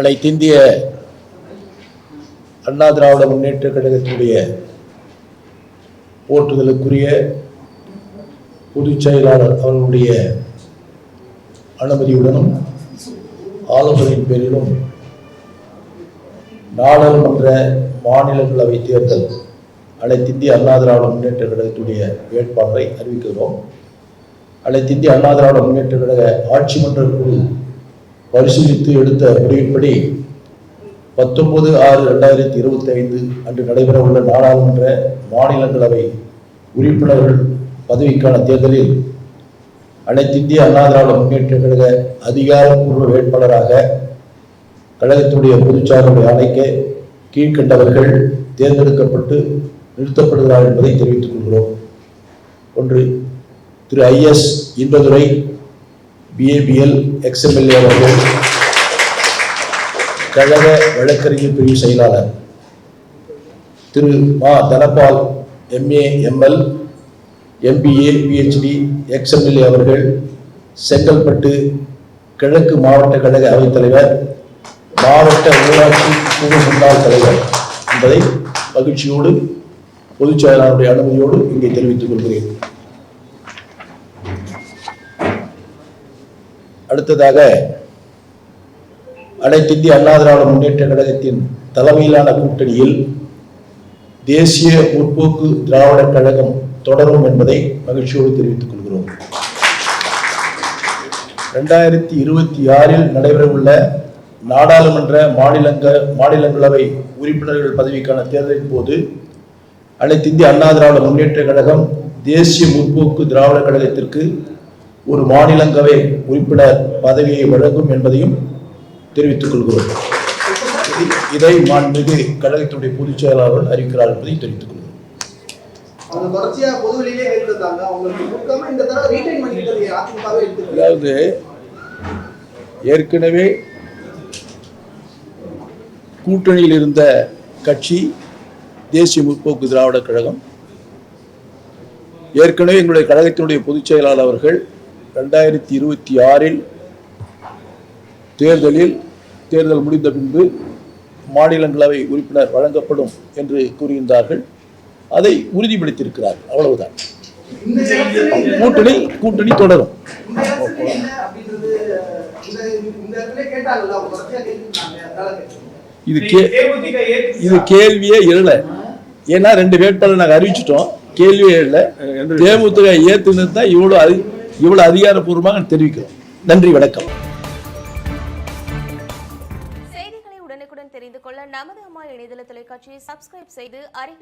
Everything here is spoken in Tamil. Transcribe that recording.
அனைத்திந்திய அண்ணா திராவிட முன்னேற்ற கழகத்தினுடைய போற்றுதலுக்குரிய பொதுச் செயலாளர் அவர்களுடைய அனுமதியுடனும் ஆலோசனையின் பேரிலும் நாடாளுமன்ற மாநிலங்களவை தேர்தல் அனைத்திந்திய அண்ணா திராவிட முன்னேற்ற கழகத்துடைய வேட்பாளரை அறிவிக்கிறோம். அனைத்திந்திய அண்ணா திராவிட முன்னேற்ற கழக ஆட்சி மன்ற குழு பரிசீலித்து எடுத்த முடிவின்படி பத்தொன்பது ஆறு ரெண்டாயிரத்தி இருபத்தி ஐந்து அன்று நடைபெறவுள்ள நாடாளுமன்ற மாநிலங்களவை உறுப்பினர்கள் பதவிக்கான தேர்தலில் அனைத்திந்திய அண்ணா திராவிட முன்னேற்ற கழக அதிகாரப்பூர்வ வேட்பாளராக கழகத்துடைய பொதுச்சார்பை அழைக்க கீழ்கண்டவர்கள் தேர்ந்தெடுக்கப்பட்டு நிறுத்தப்படுகிறார் என்பதை தெரிவித்துக் கொள்கிறோம். ஒன்று Thiru IS Inbadurai BABL ex MLA அவர்கள் கழக வழக்கறிஞர் பிரிவு செயலாளர் Thiru Ma Dhanapal MA ML MBA PhD ex MLA அவர்கள் செங்கல்பட்டு கிழக்கு மாவட்ட கழக அவைத்தலைவர் மாவட்ட ஊராட்சி குழு முன்னாள் தலைவர் என்பதை மகிழ்ச்சியோடு பொதுச் செயலாளருடைய அனுமதியோடு இங்கே தெரிவித்துக் கொள்கிறேன். அடுத்ததாக அனைத்திந்திய அண்ணா திராவிட முன்னேற்ற கழகத்தின் தலைமையிலான கூட்டணியில் தேசிய முற்போக்கு திராவிட கழகம் தொடரும் என்பதை மகிழ்ச்சியோடு தெரிவித்துக் கொள்கிறோம். ரெண்டாயிரத்தி இருபத்தி ஆறில் நடைபெறவுள்ள நாடாளுமன்ற மாநிலங்க மாநிலங்களவை உறுப்பினர்கள் பதவிக்கான தேர்தலின் போது அனைத்திந்திய அண்ணா திராவிட முன்னேற்ற கழகம் தேசிய முற்போக்கு திராவிட கழகத்திற்கு ஒரு மாநிலங்களவை உறுப்பினர் பதவியை வழங்கும் என்பதையும் தெரிவித்துக் கொள்கிறோம். இதை- மாண்புமிகு கழகத்துடைய பொதுச் செயலாளர் அறிவிக்கிறார் என்பதை தெரிவித்துக் கொள்கிறோம். அதாவது ஏற்கனவே கூட்டணியில் இருந்த கட்சி தேசிய முற்போக்கு திராவிட கழகம் ஏற்கனவே எங்களுடைய கழகத்தினுடைய பொதுச் செயலாளர் அவர்கள் ரெண்டாயிரத்தி இருபத்தி ஆறில் தேர்தலில் தேர்தல் முடிந்த பின்பு மாநிலங்களவை உறுப்பினர் வழங்கப்படும் என்று கூறியிருந்தார்கள். அதை உறுதிப்படுத்தியிருக்கிறார். அவ்வளவுதான். கூட்டணி கூட்டணி தொடரும். இது கே இது கேள்வியே இல்லை ஏன்னா ரெண்டு வேட்பாளர் நாங்கள் அறிவிச்சிட்டோம். கேள்வியே இல்லை தேமுதிக ஏத்துனது தான் இவ்வளோ அதி இவ்வளவு அதிகாரப்பூர்வமாக தெரிவிக்கிறோம். நன்றி வணக்கம். செய்திகளை உடனுக்குடன் தெரிந்து கொள்ள நமது அம்மா இணையதள தொலைக்காட்சியை சப்ஸ்கிரைப் செய்து அருகில்